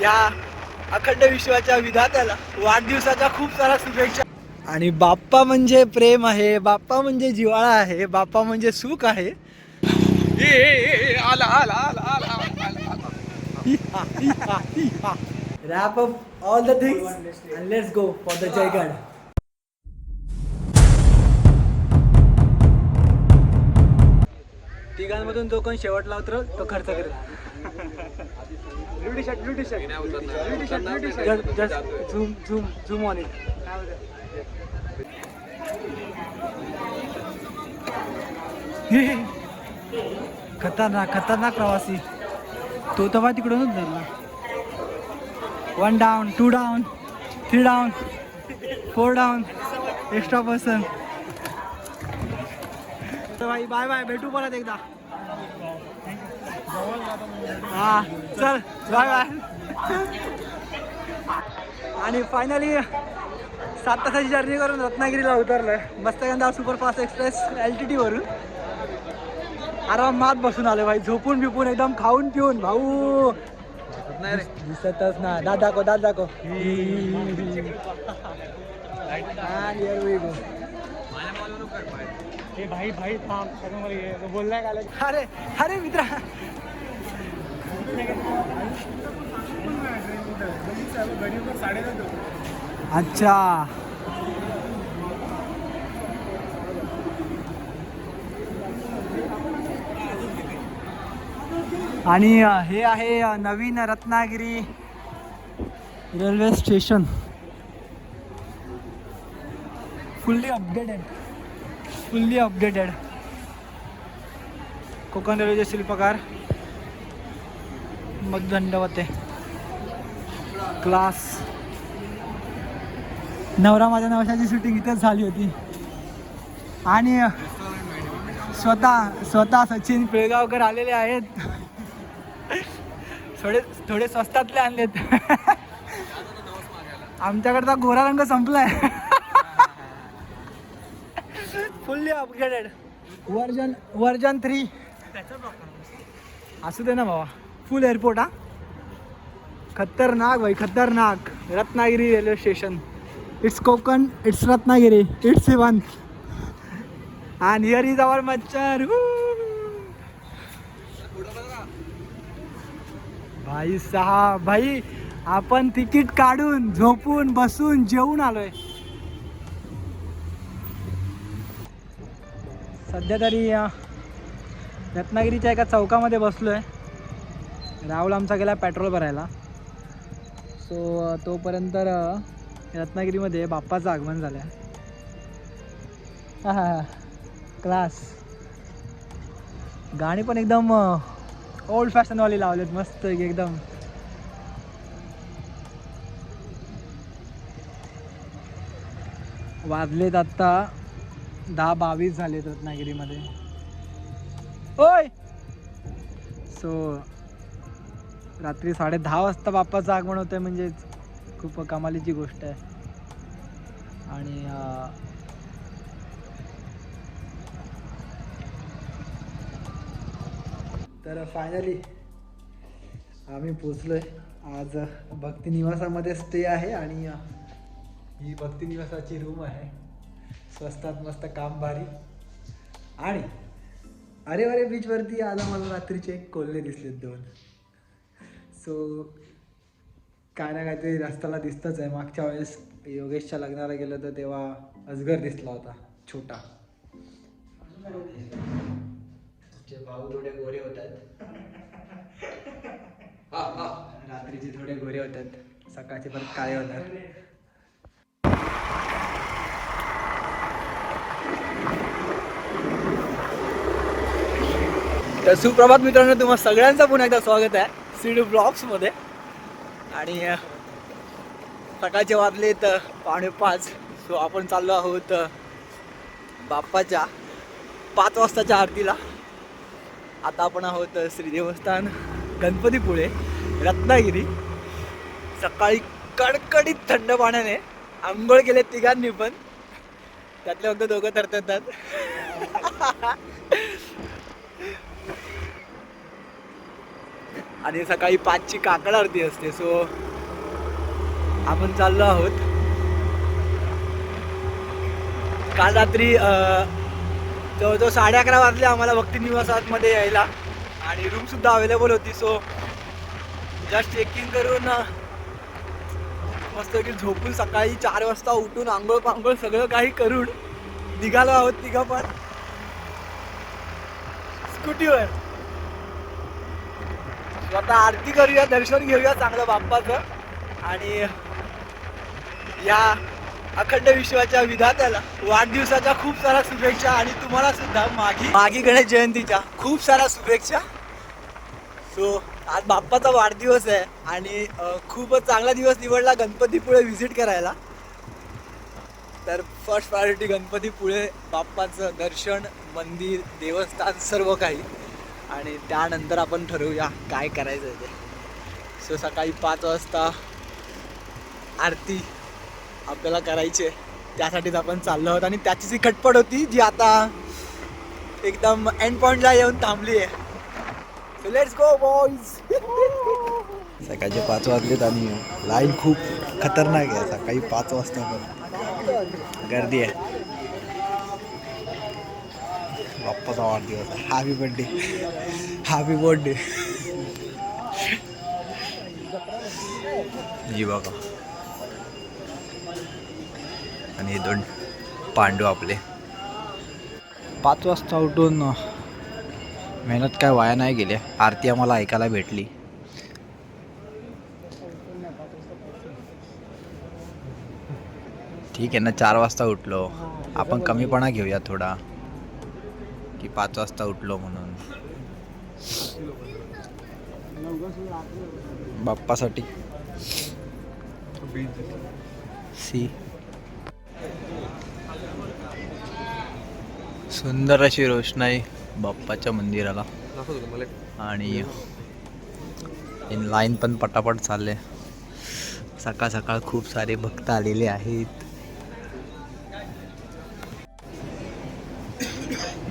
या अखंड विश्वाच्या विधात्याला वाढदिवसाच्या खूप साऱ्या शुभेच्छा. आणि बाप्पा म्हणजे प्रेम आहे बाप्पा म्हणजे जिवाळा आहे बाप्पा म्हणजे सुख आहे. आला आला आला आला up all the things and let's go for the Jai Gad. तिघांमधून जो कोण शेवटला उतरल तो खर्च करेल. Beauty shirt beauty shirt beauty shirt beauty shirt just zoom zoom zoom on it खतरनाक खतरनाक प्रवासी. तो तेव्हा तिकडूनच झाला one down two down three down four down extra person भाई बाय बाय भेटू परत एकदा. हा चल बाय बाय आणि फायनली सात तासाची जर्नी करून रत्नागिरीला उतरलोय. Matsyagandha superfast express L T वरून. आरामात बसून आलो भाई. झोपून बिपून एकदम खाऊन पिऊन भाऊ. दिसतच ना. दाद दाखव दाद दाखव. अरे अरे मित्रा अच्छा. आणि हे आहे नवीन Ratnagiri railway station. Fully updated. Fully updated. Konkan रेल्वेचे शिल्पकार. मग दंडवते क्लास नवरा माझ्या नवशाची शूटिंग इथेच झाली होती. आणि स्वतः स्वतः सचिन पिळगावकर आलेले आहेत. थोडे थोडे स्वस्तातले आणलेत. आमच्याकडचा गोरा रंग संपलाय. Fully upgraded version version three असू दे ना बाबा फुल एअरपोर्ट हा? खतरनाक भाई खतरनाक. Ratnagiri railway station. It's Konkan it's Ratnagiri it's seven आणि हिअर इज आवर मच्छर. भाई सहा भाई आपण तिकीट काढून झोपून बसून जेवून आलोय. सध्या तरी रत्नागिरीच्या एका चौकामध्ये बसलोय. राहुल आमचा गेला पेट्रोल भरायला. सो तोपर्यंत रत्नागिरीमध्ये बाप्पाचं आगमन झालं आहे क्लास गाणी पण एकदम ओल्ड फॅशनवाली लावलेत मस्त एकदम. वाजलेत आत्ता दहा बावीस झालेत रत्नागिरीमध्ये. होय सो रात्री साडे दहा वाजता बाप्पाचं आगमन होतं म्हणजे खूप कमालीची गोष्ट आहे. आणि तर फायनली आम्ही पोचलोय आज भक्ती निवासामध्ये स्टे आहे आणि ही भक्ती निवासाची रूम आहे. स्वस्तात मस्त काम भारी. आणि अरे अरे बीचवरती आज आम्हाला रात्रीचे एक कोल्हे दिसलेत दोन. सो काय ना काहीतरी रस्त्याला दिसतच आहे. मागच्या वेळेस योगेशच्या लग्नाला गेलो तर तेव्हा अजगर दिसला होता छोटा. भाऊ थोडे गोरे होतात. रात्रीचे थोडे गोरे होतात. सकाळचे पण काय होतात. तर सुप्रभात मित्रांनो तुम्हाला सगळ्यांचं पुन्हा एकदा स्वागत आहे. सीड ब्लॉक्समध्ये आणि सकाळचे वाजलेत अं, पावणे पाच. सो आपण चाललो आहोत बाप्पाच्या पाच वाजताच्या आरतीला. आता आपण आहोत श्री देवस्थान गणपतीपुळे रत्नागिरी. सकाळी कडकडीत थंड पाण्याने आंघोळ केले तिघांनी पण. त्यातले फक्त दोघं तरतात आणि सकाळी पाचची काकड आरती असते सो आपण चाललो आहोत. काल रात्री जवळजवळ साडे अकरा वाजले आम्हाला भक्ती निवासातमध्ये यायला आणि रूम सुद्धा अवेलेबल होती सो जस्ट चेकिंग करून मस्त की झोपून सकाळी चार वाजता उठून आंघोळ पांघोळ सगळं काही करून निघालो आहोत तिघं पण. स्कूटीवर आता आरती करूया दर्शन घेऊया चांगलं बाप्पाचं. आणि या अखंड विश्वाच्या विधात्याला वाढदिवसाच्या खूप साऱ्या शुभेच्छा आणि तुम्हाला सुद्धा मागी मागी गणेश जयंतीच्या खूप साऱ्या शुभेच्छा. सो आज बाप्पाचा वाढदिवस आहे आणि खूपच चांगला दिवस निवडला गणपतीपुळे व्हिजिट करायला. तर फर्स्ट प्रायोरिटी गणपतीपुळे बाप्पाचं दर्शन मंदिर देवस्थान सर्व काही. आणि त्यानंतर आपण ठरवूया काय करायचं ते. सो सकाळी पाच वाजता आरती आपल्याला करायची आहे. त्यासाठीच आपण चाललो आहोत आणि त्याची जी खटपट होती जी आता एकदम एंड पॉईंटला येऊन थांबली आहे. सो लेट्स गो बॉईज सकाळचे पाच वाजलेत आणि लाईन खूप खतरनाक आहे. सकाळी पाच वाजता पण. गर्दी आहे. बाप्पाचा वाढदिवस आहे हॅपी बर्थडे हॅपी बर्थडे जी बघा आणि हे दोन पांडू आपले पाच वाजता उठून मेहनत काय वाया नाही गेली. आरती आम्हाला ऐकायला भेटली. ठीक आहे ना चार वाजता उठलो. आपण कमीपणा घेऊया थोडा. की पाच वाजता उठलो म्हणून. बाप्पासाठी. सी. सुंदर अशी रोषणाई बाप्पाच्या मंदिराला. आणि इन लाईन पण पटापट चालले. सकाळ सकाळ खूप सारे भक्त आलेले आहेत.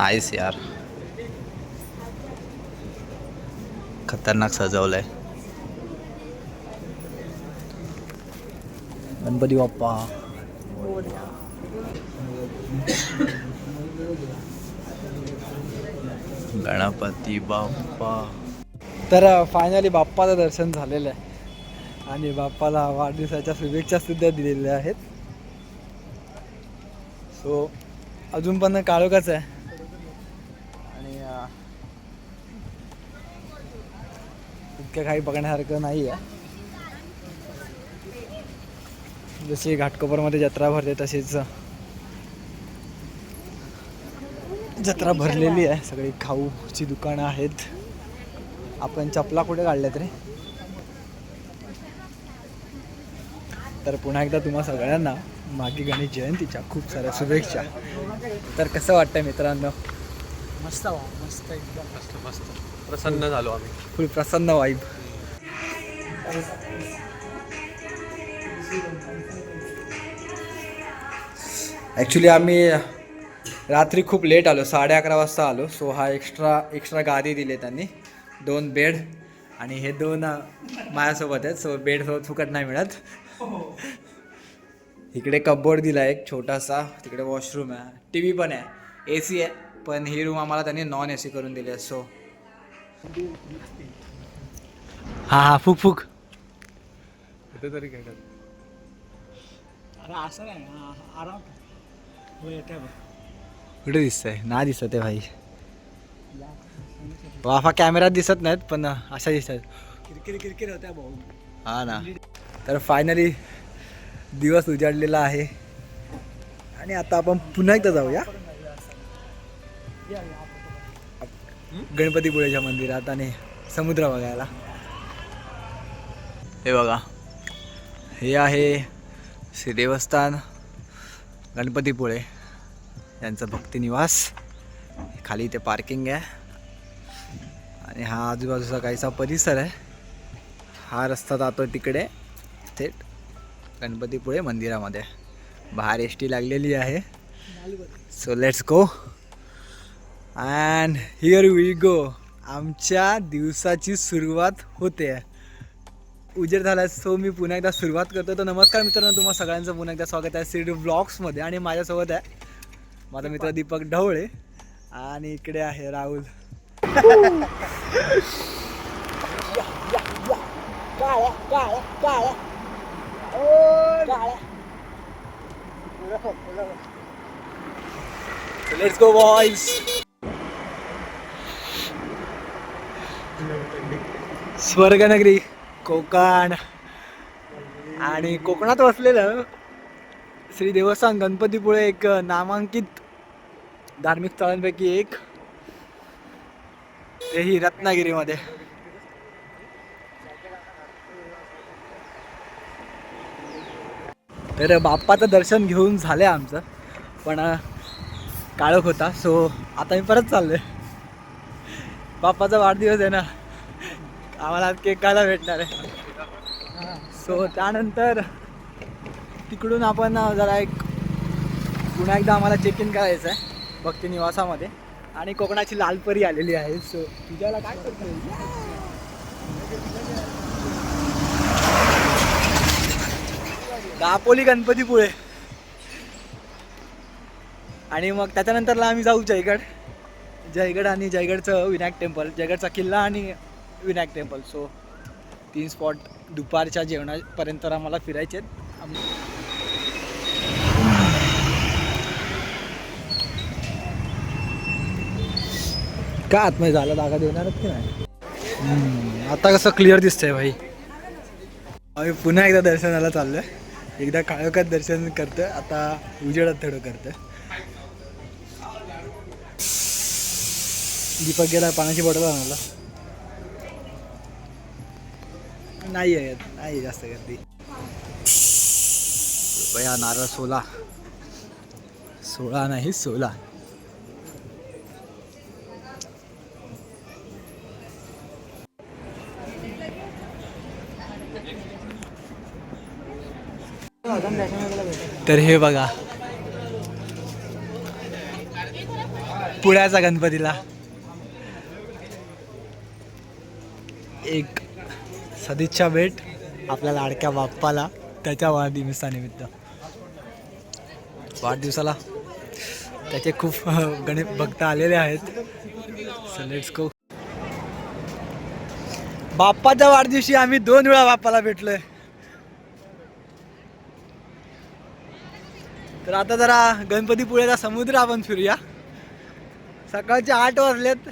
नाईस यार. खतरनाक सजवलंय. गणपती बाप्पा. गणपती बाप्पा. तर फायनली बाप्पाचं दर्शन झालेलं आहे. आणि बाप्पाला वाढदिवसाच्या शुभेच्छा सुद्धा दिलेल्या आहेत. सो अजून पण काळोखाच आहे आणि अं, इतकं काही बघण्यासारखं नाही आहे जशी घाटकोपरमध्ये जत्रा भरते तशीच. जत्रा भरलेली आहे. सगळी खाऊची दुकानं आहेत. आपण चपला कुठे काढल्यात रे? तर पुन्हा एकदा तुम्हा सगळ्यांना मागी गणेश जयंतीच्या खूप साऱ्या शुभेच्छा. तर कसं वाटतं मित्रांनो? मस्त वा मस्त एकदम. मस्त मस्त. प्रसन्न झालो आम्ही. फुल प्रसन्न वाईब ॲक्च्युली आम्ही रात्री खूप लेट आलो साडे अकरा वाजता आलो. सो हा एक्स्ट्रा एक्स्ट्रा गादी दिले त्यांनी. दोन बेड आणि हे दोन माझ्यासोबत आहेत. सो बेडसोबत फुकट नाही मिळत. इकडे कपबोर्ड दिला एक छोटासा. तिकडे वॉशरूम आहे. टी व्ही पण आहे. ए सी आहे. पण ही रूम आम्हाला त्यांनी नॉन ए सी करून दिली आहे सो हा हा फुक फुक. कुठे तरी काय अरे असं नाही आराम. हो कुठे दिसतंय? ना दिसत आहे भाई. वाफा कॅमेऱ्यात दिसत नाहीत पण अशा दिसतात. किरकिर किरकिर होत्या भाऊ. हा ना. तर फायनली दिवस उजाडलेला आहे. आणि आता आपण पुन्हा एकदा जाऊया. गणपतीपुळेच्या मंदिरात आणि समुद्र बघायला. हे बघा. हे आहे श्री देवस्थान गणपतीपुळे यांचं भक्तिनिवास. खाली इथे पार्किंग आहे. आणि हा आजूबाजूचा काहीसा परिसर आहे. हा रस्ता जातो तिकडे. थेट गणपतीपुळे मंदिरामध्ये. बाहेर एस टी लागलेली आहे. So let's go and here we go आमच्या दिवसाची सुरुवात होते. उजेड झाला सो मी पुन्हा एकदा सुरुवात करतो तर नमस्कार मित्रांनो तुम्हा सगळ्यांचं पुन्हा एकदा स्वागत आहे सिडी ब्लॉग्समध्ये आणि माझ्यासोबत आहे माझा मित्र दीपक ढवळे आणि इकडे आहे राहुल. लेट्स गो बॉईज स्वर्गनगरी कोकण. आणि कोकणात वसलेलं श्री देवस्थान गणपतीपुळे एक नामांकित धार्मिक स्थळांपैकी एक. तेही रत्नागिरीमध्ये. तर बाप्पाचं दर्शन घेऊन झालं आहे आमचं पण काळोख होता. सो आता मी परत चाललोय. बाप्पाचा वाढदिवस आहे ना. आम्हाला केक खायला भेटणार आहे. सो त्यानंतर तिकडून आपण जरा एक पुन्हा एकदा आम्हाला चेक इन करायचं आहे भक्ती निवासामध्ये. आणि कोकणाची लालपरी आलेली आहे. सो तुझ्याला काय करतो दापोली गणपतीपुळे. आणि मग त्याच्यानंतरला आम्ही जाऊ जयगड. जयगड आणि जयगडचं विनायक टेम्पल जयगडचा किल्ला आणि विनायक टेम्पल सो तीन स्पॉट दुपारच्या जेवणापर्यंत आम्हाला फिरायचे आहेत. का आतमध्ये झाला जागा देणारच की नाही? आता कसं क्लिअर दिसतंय भाई. आम्ही पुन्हा एकदा दर्शनाला चाललोय. एकदा काळोखात दर्शन करतोय आता उजेडात थोडं करतोय. दीपक गेला पाण्याची बॉटल आणायला. नाही आहे नाही जास्त गर्दी. बया नारळ सोला सोळा नाही सोला तर हे बघा. पुण्याचा गणपतीला. एक सदिच्छा भेट आपल्या लाडक्या बाप्पाला त्याच्या वाढदिवसानिमित्त वाढदिवसाला त्याचे खूप गणित भक्त आलेले आहेत. So बाप्पाच्या वाढदिवशी आम्ही दोन वेळा बाप्पाला भेटलोय. तर आता जरा गणपतीपुळेचा समुद्र आपण फिरूया. सकाळचे आठ वाजलेत.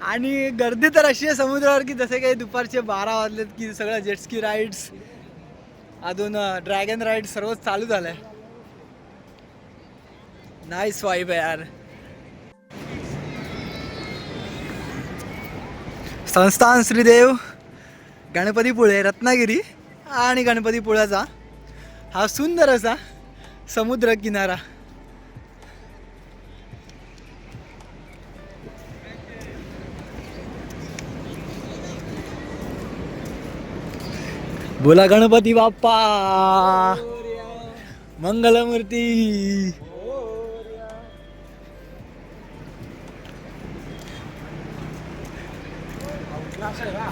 आणि गर्दी तर अशी आहे समुद्रावर की जसे काही दुपारचे बारा वाजलेत की सगळं जेटस्की राईड्स अजून ड्रॅगन राईड सर्व चालू झालंय. नाईस वाईब आहे यार. संस्थान श्रीदेव गणपतीपुळे रत्नागिरी आणि गणपतीपुळ्याचा हा सुंदर असा समुद्र किनारा. बोला गणपती बाप्पा. मंगलमूर्ती.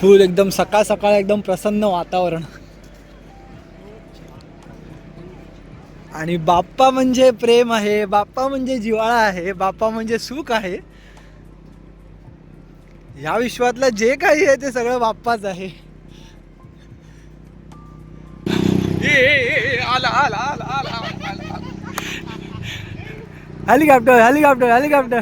फुल एकदम सकाळ सकाळ एकदम प्रसन्न वातावरण. आणि बाप्पा म्हणजे प्रेम आहे बाप्पा म्हणजे जिवाळा आहे बाप्पा म्हणजे सुख आहे. ह्या विश्वातलं जे काही आहे ते सगळं बाप्पाच आहे. आला आला आला आला हेलिकॉप्टर हेलिकॉप्टर हेलिकॉप्टर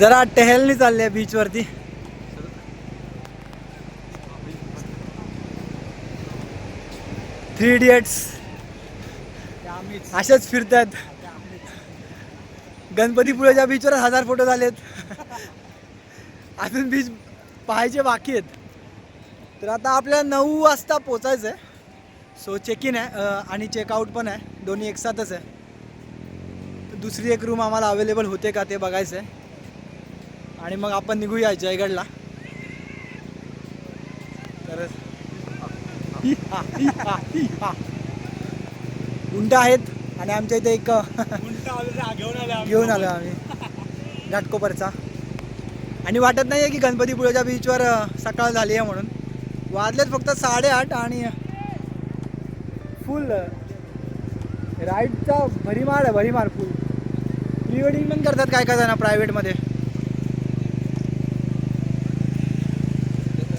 जरा टहलनी चालली बीच वरती. थ्री इडियट्स अशाच फिरतात. गणपतीपुळेच्या बीचवर हजार फोटो झालेत अजून बीच पाहायचे बाकी आहेत. तर आता आपल्याला नऊ वाजता पोचायचं आहे सो चेक इन आहे आणि चेकआउट पण आहे. दोन्ही एकसाथच आहे. तर दुसरी एक रूम आम्हाला अवेलेबल होते का ते बघायचं आहे आणि मग आपण निघूया जयगडला. तर. उंट आहेत आणि आमच्या इथे एक उंट आलो घेऊन आलो आम्ही. घेऊन आलो आम्ही. घाटकोपरचा. आणि वाटत नाही आहे की गणपतीपुळेच्या बीचवर सकाळ झाली आहे म्हणून. वाजलेत फक्त साडेआठ आणि फुल राईडचा भरीमार आहे भरीमार फुल प्री वेडिंग पण करतात काय काय जण प्रायव्हेटमध्ये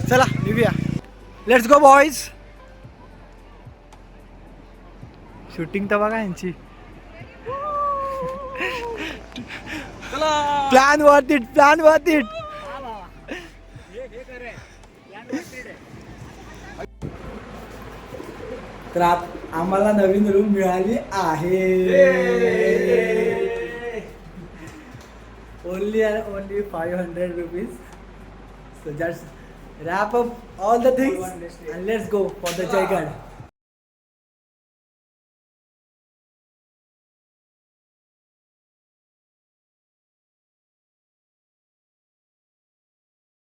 चला निघूया. लेट्स गो बॉईज शूटिंग तर बघा यांची. Plan worth it plan worth it हा बाबा. हे हे खरं आहे. Land wanted आहे. तर आत- आम्हाला नवीन रूम मिळाली आहे. Only and only five hundred rupees so just wrap up all the things and let's go for the Jaigad